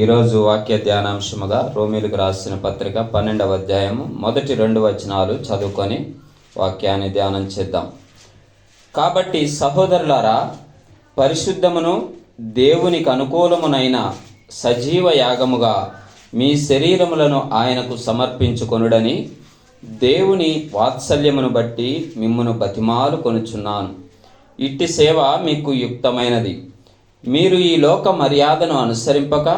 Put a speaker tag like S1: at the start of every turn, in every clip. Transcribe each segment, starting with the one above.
S1: ఈరోజు వాక్య ధ్యానాంశముగా రోమిలకు రాసిన పత్రిక పన్నెండవ అధ్యాయము మొదటి రెండు వచనాలు చదువుకొని వాక్యాన్ని ధ్యానం చేద్దాం. కాబట్టి సహోదరులారా పరిశుద్ధమును దేవునికి అనుకూలమునైన సజీవ యాగముగా మీ శరీరములను ఆయనకు సమర్పించుకొనుడని దేవుని వాత్సల్యమును బట్టి మిమ్మును బతిమాలు కొనుచున్నాను. ఇట్టి సేవ మీకు యుక్తమైనది. మీరు ఈ లోక మర్యాదను అనుసరింపక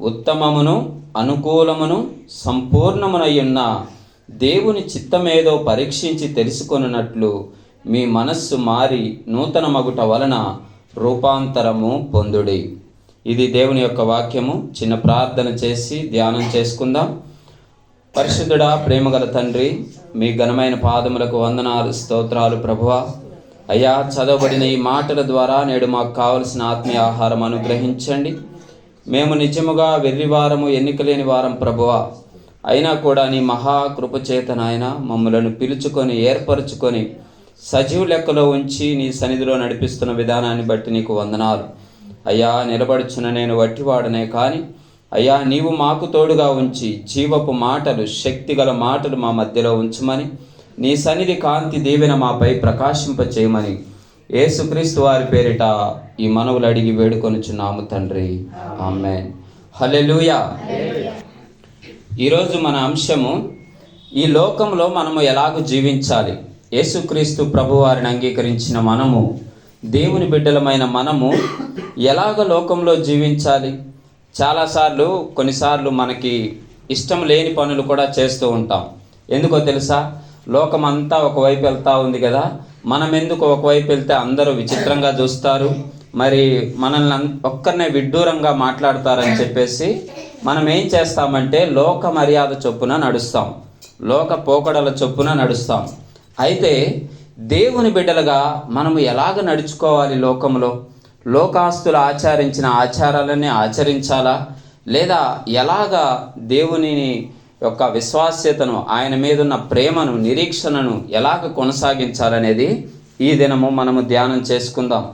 S1: ఉత్తమమును అనుకూలమును సంపూర్ణమునయ్యున్న దేవుని చిత్తమేదో పరీక్షించి తెలుసుకొనున్నట్లు మీ మనస్సు మారి నూతన మగుట వలన రూపాంతరము పొందుడి. ఇది దేవుని యొక్క వాక్యము. చిన్న ప్రార్థన చేసి ధ్యానం చేసుకుందాం. పరిశుద్ధుడా ప్రేమగల తండ్రి మీ ఘనమైన పాదములకు వందనాలు స్తోత్రాలు ప్రభువ. అయ్యా చదవబడిన ఈ మాటల ద్వారా నేడు మాకు కావలసిన ఆత్మీయ ఆహారం అనుగ్రహించండి. మేము నిజముగా వెర్రివారము ఎన్నికలేని వారం ప్రభువా. అయినా కూడా నీ మహాకృప నాయన మమ్మలను పిలుచుకొని ఏర్పరచుకొని సజీవ లెక్కలో ఉంచి నీ సన్నిధిలో నడిపిస్తున్న విధానాన్ని బట్టి నీకు వందనాలు. అయ్యా నిలబడుచున్న నేను వట్టివాడనే కానీ అయ్యా నీవు మాకు తోడుగా ఉంచి జీవపు మాటలు శక్తిగల మాటలు మా మధ్యలో ఉంచమని నీ సన్నిధి కాంతి దీవెన మాపై ప్రకాశింప ఏసుక్రీస్తు వారి పేరిట ఈ మనవులు అడిగి వేడుకొనుచున్నాము తండ్రి. ఆమె హలెలుయా ఈరోజు మన అంశము ఈ లోకంలో మనము ఎలాగో జీవించాలి? యేసుక్రీస్తు ప్రభువారిని అంగీకరించిన మనము దేవుని బిడ్డలమైన మనము ఎలాగ లోకంలో జీవించాలి? చాలాసార్లు కొన్నిసార్లు మనకి ఇష్టం లేని పనులు కూడా చేస్తూ ఉంటాం. ఎందుకో తెలుసా? లోకమంతా ఒకవైపు వెళ్తూ ఉంది కదా మనం ఎందుకు ఒకవైపు వెళ్తే అందరూ విచిత్రంగా చూస్తారు? మరి మనల్ని ఒక్కరినే విడ్డూరంగా మాట్లాడతారని చెప్పేసి మనం ఏం చేస్తామంటే లోక మర్యాద చొప్పున నడుస్తాం. లోక పోకడల చొప్పున నడుస్తాం. అయితే దేవుని బిడ్డలుగా మనము ఎలాగ నడుచుకోవాలి లోకంలో? లోకాస్తులు ఆచరించిన ఆచారాలన్నీ ఆచరించాలా? లేదా ఎలాగా దేవునిని యొక్క విశ్వాస్యతను ఆయన మీద ఉన్న ప్రేమను నిరీక్షణను ఎలాగ కొనసాగించాలనేది ఈ దినము మనము ధ్యానం చేసుకుందాం.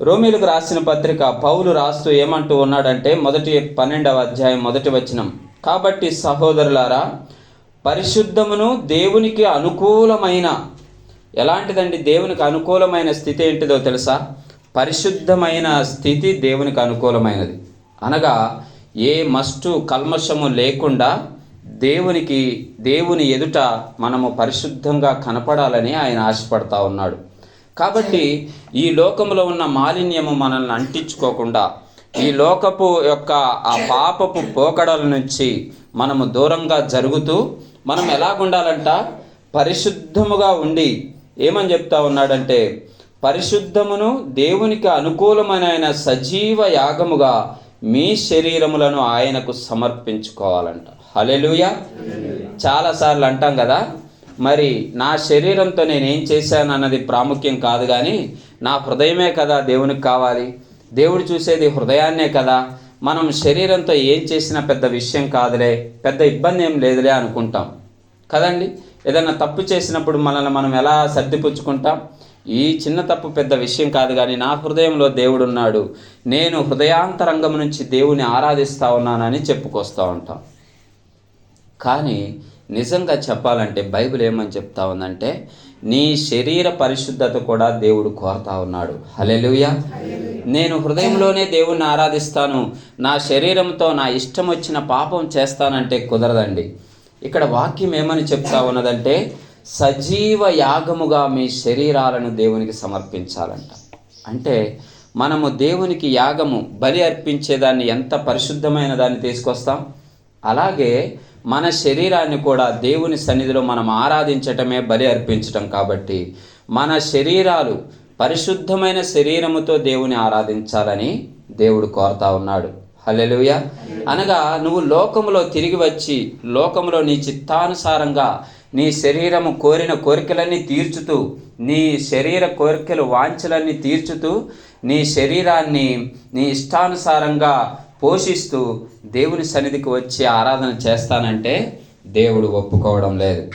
S1: రోమిలకు రాసిన పత్రిక పౌలు రాస్తూ ఏమంటూ ఉన్నాడంటే మొదటి పన్నెండవ అధ్యాయం మొదటి వచనం. కాబట్టి సహోదరులారా పరిశుద్ధమును దేవునికి అనుకూలమైన ఎలాంటిదండి దేవునికి అనుకూలమైన స్థితి ఏంటిదో తెలుసా? పరిశుద్ధమైన స్థితి దేవునికి అనుకూలమైనది. అనగా ఏ మస్టు కల్మషము లేకుండా దేవునికి దేవుని ఎదుట మనము పరిశుద్ధంగా కనపడాలని ఆయన ఆశపడతా ఉన్నాడు. కాబట్టి ఈ లోకంలో ఉన్న మాలిన్యము మనల్ని అంటించుకోకుండా ఈ లోకపు యొక్క ఆ పాపపు పోకడల నుంచి మనము దూరంగా జరుగుతూ మనం ఎలాగుండాలంట? పరిశుద్ధముగా ఉండి ఏమని చెప్తా ఉన్నాడంటే పరిశుద్ధమును దేవునికి అనుకూలమైన సజీవ యాగముగా మీ శరీరములను ఆయనకు సమర్పించుకోవాలంట. హలెలుయ చాలాసార్లు అంటాం కదా మరి నా శరీరంతో నేనేం చేశాను అన్నది ప్రాముఖ్యం కాదు కానీ నా హృదయమే కదా దేవునికి కావాలి. దేవుడు చూసేది హృదయాన్నే కదా. మనం శరీరంతో ఏం చేసినా పెద్ద విషయం కాదులే పెద్ద ఇబ్బంది ఏం లేదులే అనుకుంటాం. కదండి? ఏదైనా తప్పు చేసినప్పుడు మనల్ని మనం ఎలా సర్దిపుచ్చుకుంటాం ఈ చిన్న తప్పు పెద్ద విషయం కాదు కానీ నా హృదయంలో దేవుడు ఉన్నాడు నేను హృదయాంతరంగం నుంచి దేవుని ఆరాధిస్తూ ఉన్నానని చెప్పుకొస్తూ ఉంటాం. కానీ నిజంగా చెప్పాలంటే బైబిల్ ఏమని చెప్తా ఉందంటే నీ శరీర పరిశుద్ధత కూడా దేవుడు కోరుతా ఉన్నాడు. హలెలుయ నేను హృదయంలోనే దేవుణ్ణి ఆరాధిస్తాను. నా శరీరంతో నా ఇష్టం వచ్చిన పాపం చేస్తానంటే కుదరదండి. ఇక్కడ వాక్యం ఏమని చెప్తా ఉన్నదంటే సజీవ యాగముగా మీ శరీరాలను దేవునికి సమర్పించాలంట. అంటే మనము దేవునికి యాగము బలి అర్పించేదాన్ని ఎంత పరిశుద్ధమైన దాన్ని తీసుకొస్తాం? అలాగే మన శరీరాన్ని కూడా దేవుని సన్నిధిలో మనం ఆరాధించటమే బలి అర్పించటం కాబట్టి మన శరీరాలు పరిశుద్ధమైన శరీరముతో దేవుని ఆరాధించాలని దేవుడు కోరుతా ఉన్నాడు. హలెలుయ అనగా నువ్వు లోకములో తిరిగి వచ్చి లోకములో నీ చిత్తానుసారంగా నీ శరీరము కోరిన కోరికలన్నీ తీర్చుతూ నీ శరీర కోరికలు వాంఛలన్నీ తీర్చుతూ నీ శరీరాన్ని నీ ఇష్టానుసారంగా పోషిస్తూ దేవుని సన్నిధికి వచ్చి ఆరాధన చేస్తానంటే దేవుడు ఒప్పుకోవడం లేదు.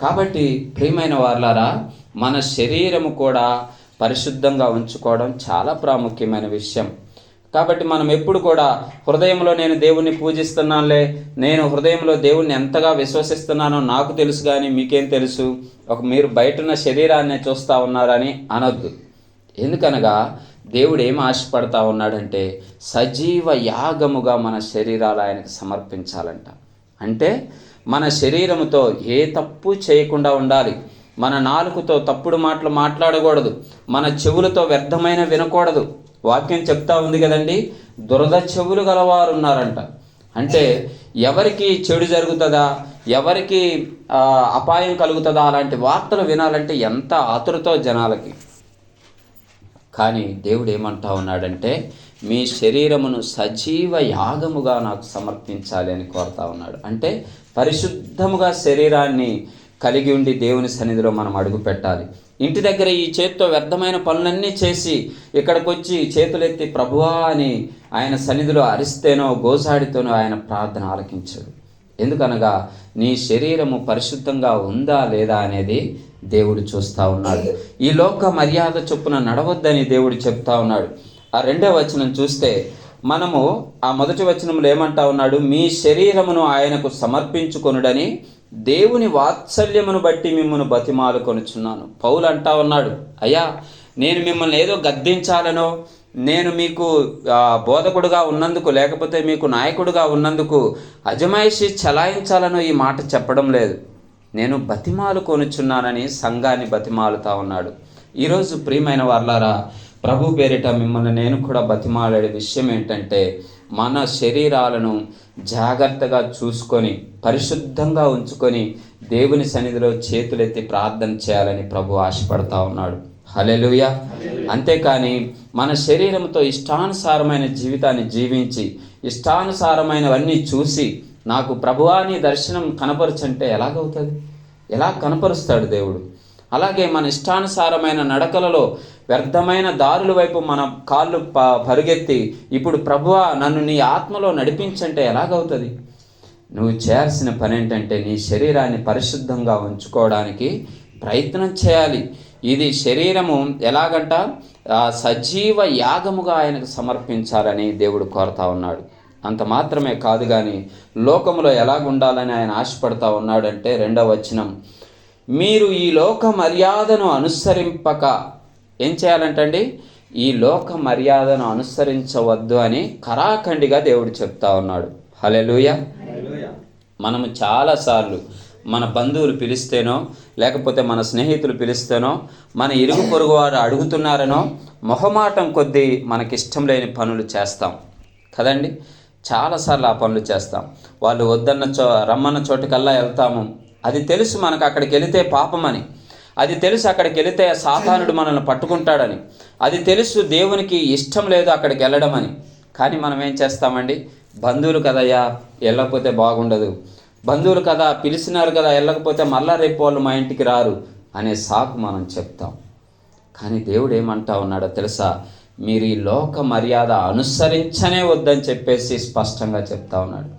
S1: కాబట్టి ప్రియమైన వార్లారా మన శరీరము కూడా పరిశుద్ధంగా ఉంచుకోవడం చాలా ప్రాముఖ్యమైన విషయం. కాబట్టి మనం ఎప్పుడు కూడా హృదయంలో నేను దేవుణ్ణి పూజిస్తున్నానులే నేను హృదయంలో దేవుణ్ణి ఎంతగా విశ్వసిస్తున్నానో నాకు తెలుసు కానీ మీకేం తెలుసు? ఒక మీరు బయటున్న శరీరాన్ని చూస్తూ ఉన్నారని అనొద్దు. ఎందుకనగా దేవుడు ఏం ఆశపడతా ఉన్నాడంటే సజీవ యాగముగా మన శరీరాలు ఆయనకు సమర్పించాలంట. అంటే మన శరీరముతో ఏ తప్పు చేయకుండా ఉండాలి. మన నాలుకతో తప్పుడు మాటలు మాట్లాడకూడదు. మన చెవులతో వ్యర్థమైన వినకూడదు. వాక్యం చెప్తా ఉంది కదండి దురద చెవులు గలవారు ఉన్నారంట అంటే ఎవరికి చెడు జరుగుతుందా ఎవరికి అపాయం కలుగుతుందా అలాంటి వార్తలు వినాలంటే ఎంత ఆతురతో జనాలకి. కానీ దేవుడు ఏమంటా ఉన్నాడంటే మీ శరీరమును సజీవ యాగముగా నాకు సమర్పించాలి అని కోరుతా ఉన్నాడు. అంటే పరిశుద్ధముగా శరీరాన్ని కలిగి ఉండి దేవుని సన్నిధిలో మనం అడుగు పెట్టాలి. ఇంటి దగ్గర ఈ చేతితో వ్యర్థమైన పనులన్నీ చేసి ఇక్కడికి వచ్చి చేతులెత్తి ప్రభువా అని ఆయన సన్నిధిలో అరిస్తేనో గోసాడితోనో ఆయన ప్రార్థన ఆలకించడు. ఎందుకనగా నీ శరీరము పరిశుద్ధంగా ఉందా లేదా అనేది దేవుడు చూస్తూ ఉన్నాడు. ఈ లోక మర్యాద చొప్పున నడవద్దని దేవుడు చెప్తా ఉన్నాడు. ఆ రెండో వచనం చూస్తే మనము ఆ మొదటి వచనంలో ఏమంటా ఉన్నాడు? మీ శరీరమును ఆయనకు సమర్పించుకొనుడని దేవుని వాత్సల్యమును బట్టి మిమ్మల్ని బతిమాలు కొనుచున్నాను. పౌలు అంటా ఉన్నాడు అయ్యా నేను మిమ్మల్ని ఏదో గద్దించాలనో నేను మీకు బోధకుడుగా ఉన్నందుకు లేకపోతే మీకు నాయకుడుగా ఉన్నందుకు అజమాయిషి చలాయించాలనో ఈ మాట చెప్పడం లేదు. నేను బతిమాలు కొనుచున్నానని సంఘాన్ని బతిమాలుతా ఉన్నాడు. ఈరోజు ప్రియమైన వాళ్ళారా ప్రభు పేరిట మిమ్మల్ని నేను కూడా బతిమాలాడే విషయం ఏంటంటే మన శరీరాలను జాగ్రత్తగా చూసుకొని పరిశుద్ధంగా ఉంచుకొని దేవుని సన్నిధిలో చేతులెత్తి ప్రార్థన చేయాలని ప్రభు ఆశపడతా ఉన్నాడు. హలెలుయ అంతేకాని మన శరీరంతో ఇష్టానుసారమైన జీవితాన్ని జీవించి ఇష్టానుసారమైనవన్నీ చూసి నాకు ప్రభువాని దర్శనం కనపరచంటే ఎలాగవుతుంది? ఎలా కనపరుస్తాడు దేవుడు? అలాగే మన ఇష్టానుసారమైన నడకలలో వ్యర్థమైన దారుల వైపు మన కాళ్ళు ప పరుగెత్తి ఇప్పుడు ప్రభువా నన్ను నీ ఆత్మలో నడిపించంటే ఎలాగవుతుంది? నువ్వు చేయాల్సిన పని ఏంటంటే నీ శరీరాన్ని పరిశుద్ధంగా ఉంచుకోవడానికి ప్రయత్నం చేయాలి. ఇది శరీరము ఎలాగంట సజీవ యాగముగా ఆయనకు సమర్పించాలని దేవుడు కోరుతా ఉన్నాడు. అంత మాత్రమే కాదు కానీ లోకములో ఎలాగుండాలని ఆయన ఆశపడతా ఉన్నాడంటే రెండవ వచనం. మీరు ఈ లోక మర్యాదను అనుసరింపక ఏం చేయాలంటండి? ఈ లోక మర్యాదను అనుసరించవద్దు అని కరాఖండిగా దేవుడు చెప్తా ఉన్నాడు. హలెలుయ మనము చాలాసార్లు మన బంధువులు పిలిస్తేనో లేకపోతే మన స్నేహితులు పిలిస్తేనో మన ఇరుగు పొరుగు వారు అడుగుతున్నారనో మొహమాటం కొద్దీ మనకిష్టం లేని పనులు చేస్తాం. కదండి? చాలాసార్లు ఆ పనులు చేస్తాం. వాళ్ళు వద్దన్న చో రమ్మన్న చోటుకల్లా వెళ్తాము. అది తెలుసు మనకు అక్కడికి వెళితే పాపమని. అది తెలుసు అక్కడికి వెళితే సాతానుడు మనల్ని పట్టుకుంటాడని. అది తెలుసు దేవునికి ఇష్టం లేదు అక్కడికి వెళ్ళడం అని. కానీ మనం ఏం చేస్తామండి? బంధువులు కదయ్యా వెళ్ళకపోతే బాగుండదు. బంధువులు కదా పిలిచినారు కదా వెళ్ళకపోతే మళ్ళా రేపు వాళ్ళు మా ఇంటికి రారు అనే సాకు మనం చెప్తాం. కానీ దేవుడు ఏమంటా ఉన్నాడో తెలుసా? మీరు ఈ లోక మర్యాద అనుసరించనే వద్దని చెప్పేసి స్పష్టంగా చెప్తా ఉన్నాడు.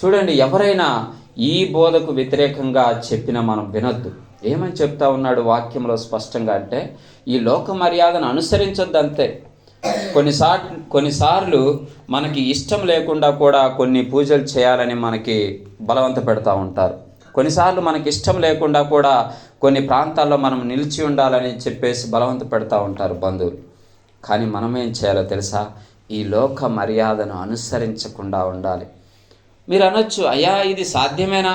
S1: చూడండి ఎవరైనా ఈ బోధకు వ్యతిరేకంగా చెప్పినా మనం వినొద్దు. ఏమని చెప్తా ఉన్నాడు వాక్యంలో స్పష్టంగా అంటే ఈ లోక మర్యాదను అనుసరించొద్దు అంతే కొన్నిసార్లు కొన్నిసార్లు మనకి ఇష్టం లేకుండా కూడా కొన్ని పూజలు చేయాలని మనకి బలవంత పెడతా ఉంటారు. కొన్నిసార్లు మనకి ఇష్టం లేకుండా కూడా కొన్ని ప్రాంతాల్లో మనం నిలిచి ఉండాలని చెప్పేసి బలవంత పెడతా ఉంటారు బంధువులు. కానీ మనం ఏం చేయాలో తెలుసా? ఈ లోక మర్యాదను అనుసరించకుండా ఉండాలి. మీరు అనొచ్చు అయ్యా ఇది సాధ్యమేనా?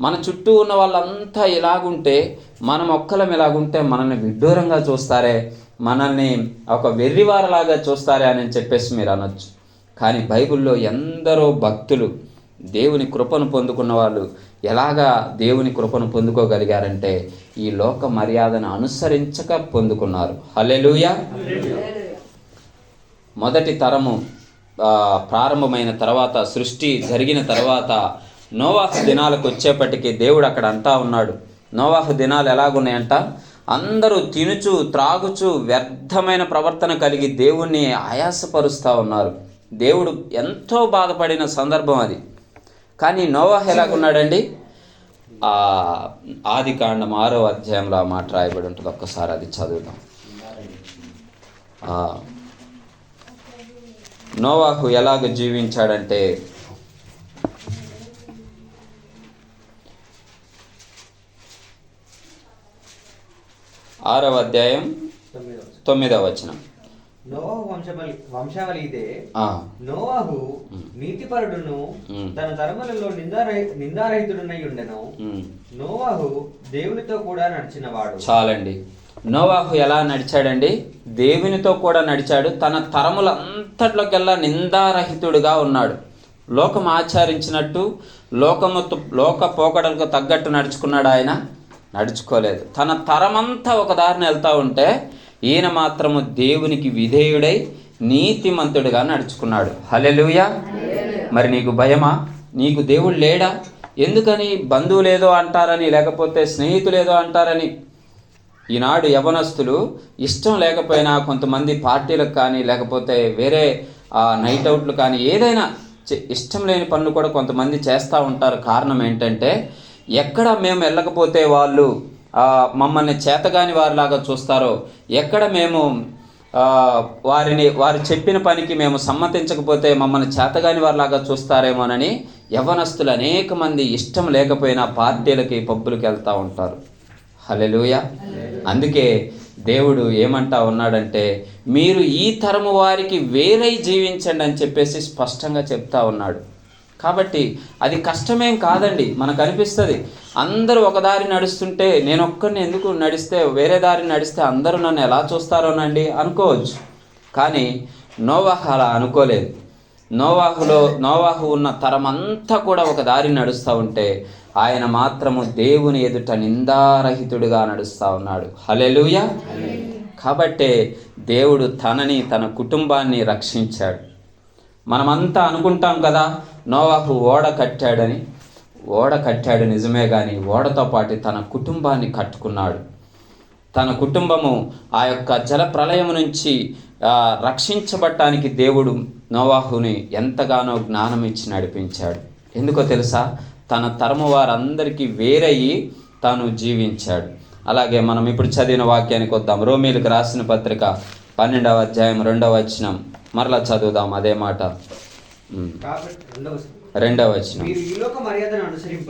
S1: మన చుట్టూ ఉన్న వాళ్ళంతా ఇలాగుంటే మనం ఒక్కలం ఇలాగుంటే మనల్ని విడ్డూరంగా చూస్తారే మనల్ని ఒక వెర్రివారలాగా చూస్తారే అని చెప్పేసి మీరు అనొచ్చు. కానీ బైబిల్లో ఎందరో భక్తులు దేవుని కృపను పొందుకున్న వాళ్ళు ఎలాగా దేవుని కృపను పొందుకోగలిగారంటే ఈ లోక మర్యాదను అనుసరించక పొందుకున్నారు. హలెలుయ మొదటి తరము ప్రారంభమైన తర్వాత సృష్టి జరిగిన తర్వాత నోవాహు దినాలకు వచ్చేప్పటికీ దేవుడు అక్కడ అంతా ఉన్నాడు. నోవాహు దినాలు ఎలాగున్నాయంట? అందరూ తినుచు త్రాగుచు వ్యర్థమైన ప్రవర్తన కలిగి దేవుణ్ణి ఆయాసపరుస్తూ ఉన్నారు. దేవుడు ఎంతో బాధపడిన సందర్భం అది. కానీ నోవాహ్ ఎలాగున్నాడండి? ఆ ఆది కాండం ఆరో అధ్యాయంలో ఆ మాట రాయబడి ఉంటుంది. ఒక్కసారి అది చదువుదాం. నోవాహు ఎలాగ జీవించాడంటే ఆరవ అధ్యాయం
S2: తొమ్మిదవ
S1: వచనం.
S2: నోవాహు వంశవలి వంశావళి ఇదే. నోవాహు. నీతిపరుడును. తన తరములలో నిందారహి నిందారహితుడునై ఉండెను. నోవాహు దేవునితో కూడా నడిచినవాడు.
S1: చాలండి. నోవాహు ఎలా నడిచాడండి? దేవునితో కూడా నడిచాడు. తన తరములంతట్లోకెల్లా నిందారహితుడుగా ఉన్నాడు. లోకం ఆచరించినట్టు లోకము లోక పోకడలకు తగ్గట్టు నడుచుకున్నాడు ఆయన. నడుచుకోలేదు. తన తరమంతా ఒక దారిని వెళ్తా ఉంటే ఈయన మాత్రము దేవునికి విధేయుడై నీతిమంతుడిగా నడుచుకున్నాడు. హలెలుయా మరి నీకు భయమా? నీకు దేవుడు లేడా? ఎందుకని బంధువులేదో అంటారని లేకపోతే స్నేహితులేదో అంటారని? ఈనాడు యవనస్తులు ఇష్టం లేకపోయినా కొంతమంది పార్టీలకు కానీ లేకపోతే వేరే నైట్ అవుట్లు కానీ ఏదైనా ఇష్టం లేని పనులు కూడా కొంతమంది చేస్తూ ఉంటారు. కారణం ఏంటంటే ఎక్కడ మేము వెళ్ళకపోతే వాళ్ళు మమ్మల్ని చేతగాని వారిలాగా చూస్తారో ఎక్కడ మేము వారిని వారు చెప్పిన పనికి మేము సమ్మతించకపోతే మమ్మల్ని చేతగాని వారిలాగా చూస్తారేమోనని యవనస్తులు అనేక మంది ఇష్టం లేకపోయినా పార్టీలకి పబ్బులకి వెళ్తూ ఉంటారు. హలెలుయ అందుకే దేవుడు ఏమంటా ఉన్నాడంటే మీరు ఈ తరము వారికి వేరై జీవించండి అని చెప్పేసి స్పష్టంగా చెప్తా ఉన్నాడు. కాబట్టి అది కష్టమేం కాదండి మనకు అనిపిస్తుంది. అందరూ ఒక దారి నడుస్తుంటే నేను ఒక్కరిని ఎందుకు నడిస్తే వేరే దారి నడిస్తే అందరూ నన్ను ఎలా చూస్తారోనండి? అనుకోవచ్చు. కానీ నోవాహ అలా అనుకోలేదు. నోవాహులో నోవాహు ఉన్న తరం అంతా కూడా ఒక దారి నడుస్తూ ఉంటే ఆయన మాత్రము దేవుని ఎదుట నిందారహితుడిగా నడుస్తూ ఉన్నాడు. హలెలుయ కాబట్టే దేవుడు తనని తన కుటుంబాన్ని రక్షించాడు. మనమంతా అనుకుంటాం కదా నోవాహు ఓడ కట్టాడని. ఓడ కట్టాడు నిజమే కానీ ఓడతో పాటు తన కుటుంబాన్ని కట్టుకున్నాడు. తన కుటుంబము ఆ యొక్క జల ప్రళయం నుంచి రక్షించబడటానికి దేవుడు నోవాహుని ఎంతగానో జ్ఞానం ఇచ్చి నడిపించాడు. ఎందుకో తెలుసా? తన తరము వారందరికీ వేరయ్యి తాను జీవించాడు. అలాగే మనం ఇప్పుడు చదివిన వాక్యానికి వద్దాం. రోమీలకు రాసిన పత్రిక పన్నెండవ అధ్యాయం రెండవ వచనం. మరలా చదువుదాం అదే మాట.
S2: రెండవ
S1: వచనం.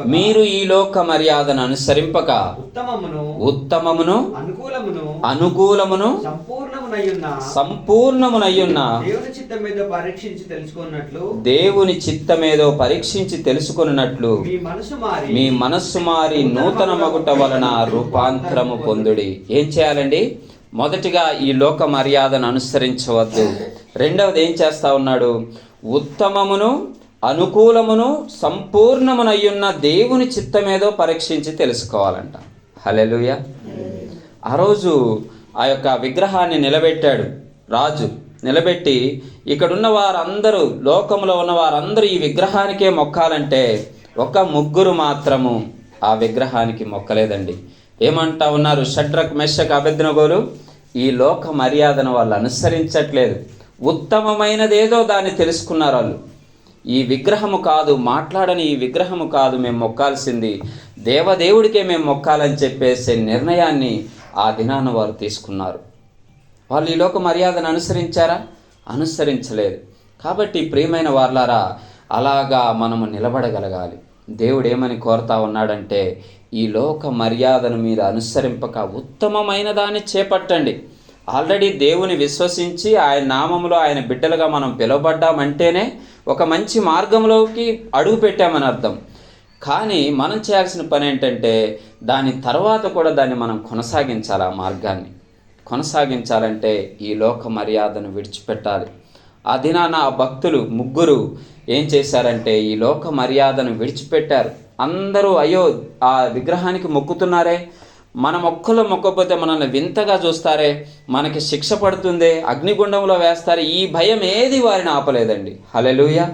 S2: మీరు ఈ లోక మర్యాదను
S1: అనుసరింపక
S2: ఉత్తమమును
S1: ఉత్తమమును
S2: అనుకూలమును
S1: అనుకూలమును
S2: సంపూర్ణమునయ్యున్న దేవుని పరీక్షించి తెలుసుకున్నట్లు
S1: చిత్తమేదో పరీక్షించి
S2: మారి
S1: మీ మనస్సు మారి నూతన మగుట వలన రూపాంతరము పొందుడి. ఏం చేయాలండి? మొదటిగా ఈ లోక మర్యాదను అనుసరించవద్దు. రెండవది ఏం చేస్తా ఉన్నాడు? ఉత్తమమును అనుకూలమును సంపూర్ణమునయ్యున్న దేవుని చిత్తమేదో పరీక్షించి తెలుసుకోవాలంట. హలెలుయ ఆ రోజు ఆ యొక్క విగ్రహాన్ని నిలబెట్టాడు రాజు. నిలబెట్టి ఇక్కడున్న వారందరూ లోకంలో ఉన్న వారందరూ ఈ విగ్రహానికే మొక్కాలంటే ఒక ముగ్గురు మాత్రము ఆ విగ్రహానికి మొక్కలేదండి. ఏమంటా ఉన్నారు షడ్రక్ మెషక్ అభిజ్ఞగోలు ఈ లోక మర్యాదను వాళ్ళు అనుసరించట్లేదు. ఉత్తమమైనదేదో దాన్ని తెలుసుకున్నారు వాళ్ళు. ఈ విగ్రహము కాదు మాట్లాడని ఈ విగ్రహము కాదు మేము మొక్కాల్సింది. దేవదేవుడికే మేము మొక్కాలని చెప్పేసే నిర్ణయాన్ని ఆ దినాన వారు తీసుకున్నారు. వాళ్ళు ఈ లోక మర్యాదను అనుసరించారా? అనుసరించలేదు. కాబట్టి ప్రియమైన వార్లారా అలాగా మనము నిలబడగలగాలి. దేవుడు ఏమని కోరుతా ఉన్నాడంటే ఈ లోక మర్యాదను మీరు అనుసరింపక ఉత్తమమైన దాన్ని చేపట్టండి. ఆల్రెడీ దేవుని విశ్వసించి ఆయన నామంలో ఆయన బిడ్డలుగా మనం పిలువబడ్డామంటేనే ఒక మంచి మార్గంలోకి అడుగు పెట్టామని అర్థం. కానీ మనం చేయాల్సిన పని ఏంటంటే దాని తర్వాత కూడా దాన్ని మనం కొనసాగించాలి ఆ మార్గాన్ని. కొనసాగించాలంటే ఈ లోక మర్యాదను విడిచిపెట్టాలి. ఆ దినాన ఆ భక్తులు ముగ్గురు ఏం చేశారంటే ఈ లోక మర్యాదను విడిచిపెట్టారు. అందరూ అయ్యో ఆ విగ్రహానికి మొక్కుతున్నారే మన మొక్కలో మొక్కపోతే మనల్ని వింతగా చూస్తారే? మనకి శిక్ష పడుతుందే? అగ్నిగుండంలో వేస్తారే? ఈ భయం ఏది వారిని ఆపలేదండి. హలెలుయ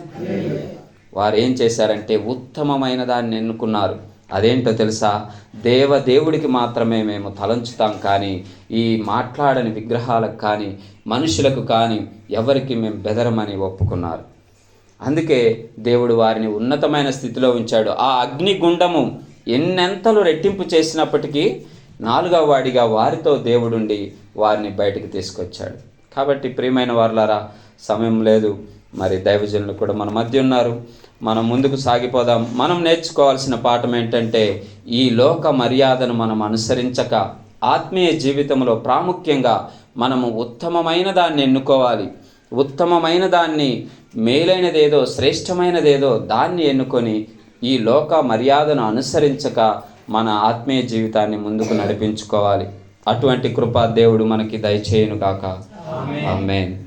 S1: వారు ఏం చేశారంటే ఉత్తమమైన దాన్ని ఎన్నుకున్నారు. అదేంటో తెలుసా? దేవ దేవుడికి మాత్రమే మేము తలంచుతాం కానీ ఈ మాట్లాడని విగ్రహాలకు కానీ మనుషులకు కానీ ఎవరికి మేము బెదరమని ఒప్పుకున్నారు. అందుకే దేవుడు వారిని ఉన్నతమైన స్థితిలో ఉంచాడు. ఆ అగ్నిగుండము ఎన్నెంతలు రెట్టింపు చేసినప్పటికీ నాలుగవ వాడిగా వారితో దేవుడుండి వారిని బయటకు తీసుకొచ్చాడు. కాబట్టి ప్రియమైన వారులారా సమయం లేదు. మరి దైవజనులు కూడా మన మధ్య ఉన్నారు. మనం ముందుకు సాగిపోదాం. మనం నేర్చుకోవాల్సిన పాఠం ఏంటంటే ఈ లోక మర్యాదను మనం అనుసరించక ఆత్మీయ జీవితంలో ప్రాముఖ్యంగా మనము ఉత్తమమైన దాన్ని ఎన్నుకోవాలి. ఉత్తమమైన దాన్ని మేలైనదేదో శ్రేష్టమైనదేదో దాన్ని ఎన్నుకొని ఈ లోక మర్యాదను అనుసరించక మన ఆత్మీయ జీవితాన్ని ముందుకు నడిపించుకోవాలి. అటువంటి కృప దేవుడు మనకి దయచేయును కాక ఆమేన్.